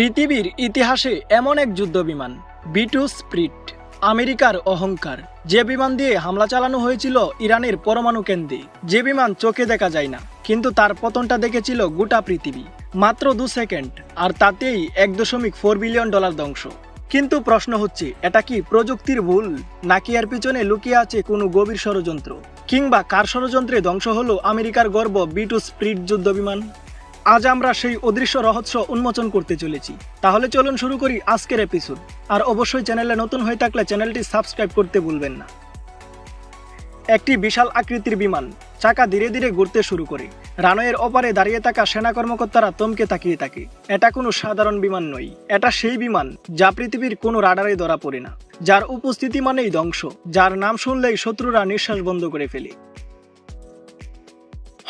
পৃথিবীর ইতিহাসে এমন এক যুদ্ধ বিমান বি টু স্প্রিট, আমেরিকার অহংকার। যে বিমান দিয়ে হামলা চালানো হয়েছিল ইরানের পরমাণু কেন্দ্রে। যে বিমান চোখে দেখা যায় না, কিন্তু তার পতনটা দেখেছিল গোটা পৃথিবী, মাত্র দু সেকেন্ড, আর তাতেই এক দশমিক ফোর বিলিয়ন ডলার ধ্বংস। কিন্তু প্রশ্ন হচ্ছে, এটা কি প্রযুক্তির ভুল, নাকি এর পিছনে লুকিয়ে আছে কোনো গভীর ষড়যন্ত্র? কিংবা কার ষড়যন্ত্রে ধ্বংস হলো আমেরিকার গর্ব বি টু স্প্রিট যুদ্ধ বিমান আজ আমরা সেই অদৃশ্য রহস্য উন্মোচন করতে চলেছি। তাহলে চলুন শুরু করি আজকের এপিসোড আর অবশ্যই চ্যানেলে নতুন হয়ে থাকলে চ্যানেলটি সাবস্ক্রাইব করতে ভুলবেন না। একটি বিশাল আকৃতির বিমান চাকা ধীরে ধীরে ঘুরতে শুরু করে। রানওয়ের ওপারে দাঁড়িয়ে থাকা সেনা কর্মকর্তারা তমকে তাকিয়ে থাকে। এটা কোনো সাধারণ বিমান নয়। এটা সেই বিমান যা পৃথিবীর কোনো রাডারে ধরা পড়ে না। যার উপস্থিতি মানেই ধ্বংস। যার নাম শুনলেই শত্রুরা নিঃশ্বাস বন্ধ করে ফেলে।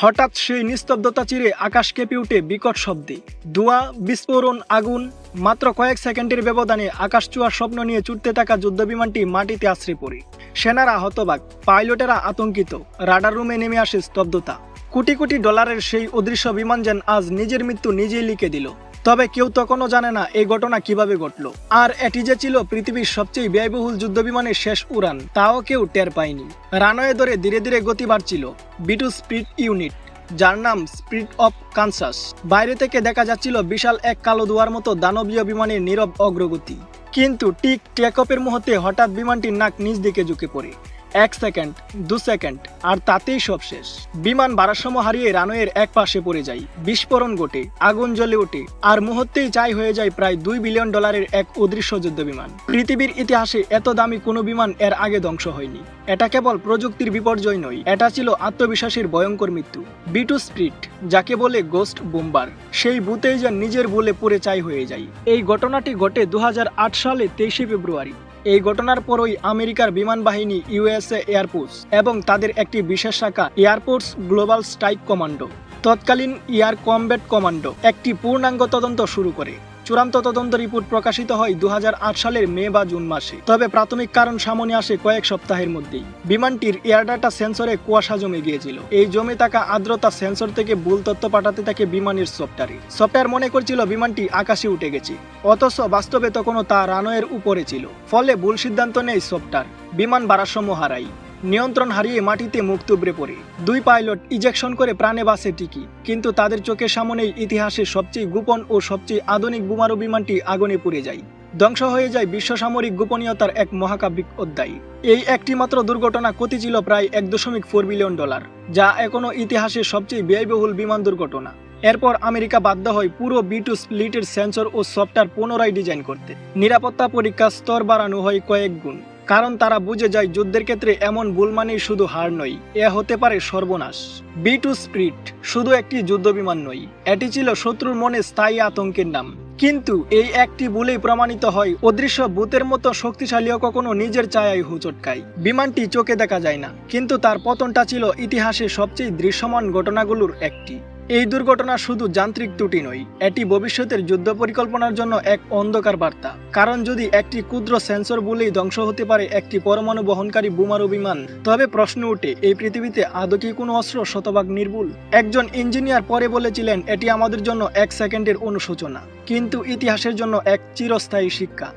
হঠাৎ সেই নিস্তব্ধতা চিরে আকাশ কেঁপে উঠে বিকট শব্দে। দোয়া, বিস্ফোরণ, আগুন, মাত্র কয়েক সেকেন্ডের ব্যবধানে আকাশ চুয়ার স্বপ্ন নিয়ে ছুটতে থাকা যুদ্ধ বিমানটি মাটিতে আশ্রে পড়ে। সেনারা হতবাক, পাইলটেরা আতঙ্কিত, রাডার রুমে নেমে আসে স্তব্ধতা। কোটি কোটি ডলারের সেই অদৃশ্য বিমান যেন আজ নিজের মৃত্যু নিজেই লিখে দিল। তবে কেউ তখনও জানে না এই ঘটনা কীভাবে ঘটল। আর এটি যে ছিল পৃথিবীর সবচেয়ে ব্যয়বহুল যুদ্ধবিমানের শেষ উড়ান, তাও কেউ টের পায়নি। রানওয়ে ধরে ধীরে ধীরে গতি বাড়ছিল বিটু স্পিড ইউনিট, যার নাম স্পিড অফ কানসাস। বাইরে থেকে দেখা যাচ্ছিল বিশাল এক কালো দুয়ার মতো দানবীয় বিমানের নীরব অগ্রগতি। কিন্তু টিক টেকঅপের মুহূর্তে হঠাৎ বিমানটির নাক নিজ দিকে ঝুঁকে পড়ে। এক সেকেন্ড, দু সেকেন্ড, আর তাতেই সব শেষ। বিমান ভারসাম্য হারিয়ে রানওয়ের এক পাশে পড়ে যায়। বিস্ফোরণ ঘটে, আগুন জ্বলে ওঠে, আর মুহূর্তেই চাই হয়ে যায় প্রায় দুই বিলিয়ন ডলারের এক অদৃশ্য যুদ্ধ বিমান। পৃথিবীর ইতিহাসে এত দামি কোনো বিমান এর আগে ধ্বংস হয়নি। এটা কেবল প্রযুক্তির বিপর্যয় নয়, এটা ছিল আত্মবিশ্বাসের ভয়ঙ্কর মৃত্যু। বিটু স্প্রিট, যাকে বলে গোস্ট বোম্বার সেই বুতেই যেন নিজের বলে পুড়ে চাই হয়ে যায়। এই ঘটনাটি ঘটে দু হাজার আট সালে তেইশে ফেব্রুয়ারি। এই ঘটনার পরই আমেরিকার বিমান বাহিনী ইউএসএ এয়ারফোর্স এবং তাদের একটি বিশেষ শাখা Air Force global strike commando. তৎকালীন এয়ার কমব্যাট কমান্ডো একটি পূর্ণাঙ্গ তদন্ত শুরু করে। চূড়ান্ত তদন্ত রিপোর্ট প্রকাশিত হয় দুহাজার আট সালের মে বা জুন মাসে। তবে প্রাথমিক কারণ সামনে আসে কয়েক সপ্তাহের মধ্যেই। বিমানটির এয়ার ডাটা সেন্সরে কুয়াশা জমে গিয়েছিল। এই জমে থাকা আর্দ্রতা সেন্সর থেকে ভুল তথ্য পাঠাতে থাকে বিমানের সফটওয়্যারে। সফটওয়্যার মনে করছিল বিমানটি আকাশে উঠে গেছে। অথচ বাস্তবে তখনও তা রানওয়ের উপরে ছিল। ফলে ভুল সিদ্ধান্ত নেয় সফটওয়্যার। বিমান ভারসাম্য হারায়। নিয়ন্ত্রণ হারিয়ে মাটিতে মুখ তুবড়ে পড়ে। দুই পাইলট ইজেকশন করে প্রাণে বাসে টিকি কিন্তু তাদের চোখের সামনেই ইতিহাসের সবচেয়ে গোপন ও সবচেয়ে আধুনিক বোমারু বিমানটি আগুনে পুড়ে যায়। ধ্বংস হয়ে যায় বিশ্ব সামরিক গোপনীয়তার এক মহাকাব্যিক অধ্যায়। এই একটি মাত্র দুর্ঘটনা ক্ষতি ছিল প্রায় এক দশমিক ফোর বিলিয়ন ডলার, যা এখনও ইতিহাসের সবচেয়ে ব্যয়বহুল বিমান দুর্ঘটনা। এরপর আমেরিকা বাধ্য হয় পুরো বি টু স্প্লিটের সেন্সর ও সফটওয়্যার পুনরায় ডিজাইন করতে। নিরাপত্তা পরীক্ষার স্তর বাড়ানো হয় কয়েক গুণ। কারণ তারা বুঝে যায় যুদ্ধের ক্ষেত্রে এমন ভুল মানেই শুধু হার নয়, এ হতে পারে সর্বনাশ। বি টু স্প্রিট শুধু একটি যুদ্ধ বিমান নয়, এটি ছিল শত্রুর মনে স্থায়ী আতঙ্কের নাম। কিন্তু এই একটি ভুলেই প্রমাণিত হয়, অদৃশ্য ভূতের মতো শক্তিশালীও কখনো নিজের ছায়ায় হুচটকায় বিমানটি চোখে দেখা যায় না, কিন্তু তার পতনটা ছিল ইতিহাসে সবচেয়ে দৃশ্যমান ঘটনাগুলোর একটি। এই দুর্ঘটনা শুধু যান্ত্রিক ত্রুটি নয়, এটি ভবিষ্যতের যুদ্ধ পরিকল্পনার জন্য এক অন্ধকার বার্তা। কারণ যদি একটি ক্ষুদ্র সেন্সর বলেই ধ্বংস হতে পারে একটি পরমাণু বহনকারী বোমারু বিমান তবে প্রশ্ন উঠে, এই পৃথিবীতে আদৌ কি কোনো অস্ত্র শতভাগ নির্ভুল একজন ইঞ্জিনিয়ার পরে বলেছিলেন, এটি আমাদের জন্য এক সেকেন্ডের অনুশোচনা। কিন্তু ইতিহাসের জন্য এক চিরস্থায়ী শিক্ষা।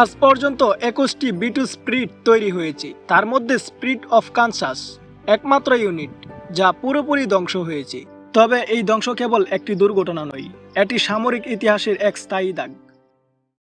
আজ পর্যন্ত একুশটি বিটু স্প্রিট তৈরি হয়েছে, তার মধ্যে স্প্রিট অফ কানসাস, একমাত্র ইউনিট, যা পুরোপুরি ধ্বংস হয়েছে। তবে এই ধ্বংস কেবল একটি দুর্ঘটনা নয় এটি সামরিক ইতিহাসের এক স্থায়ী দাগ।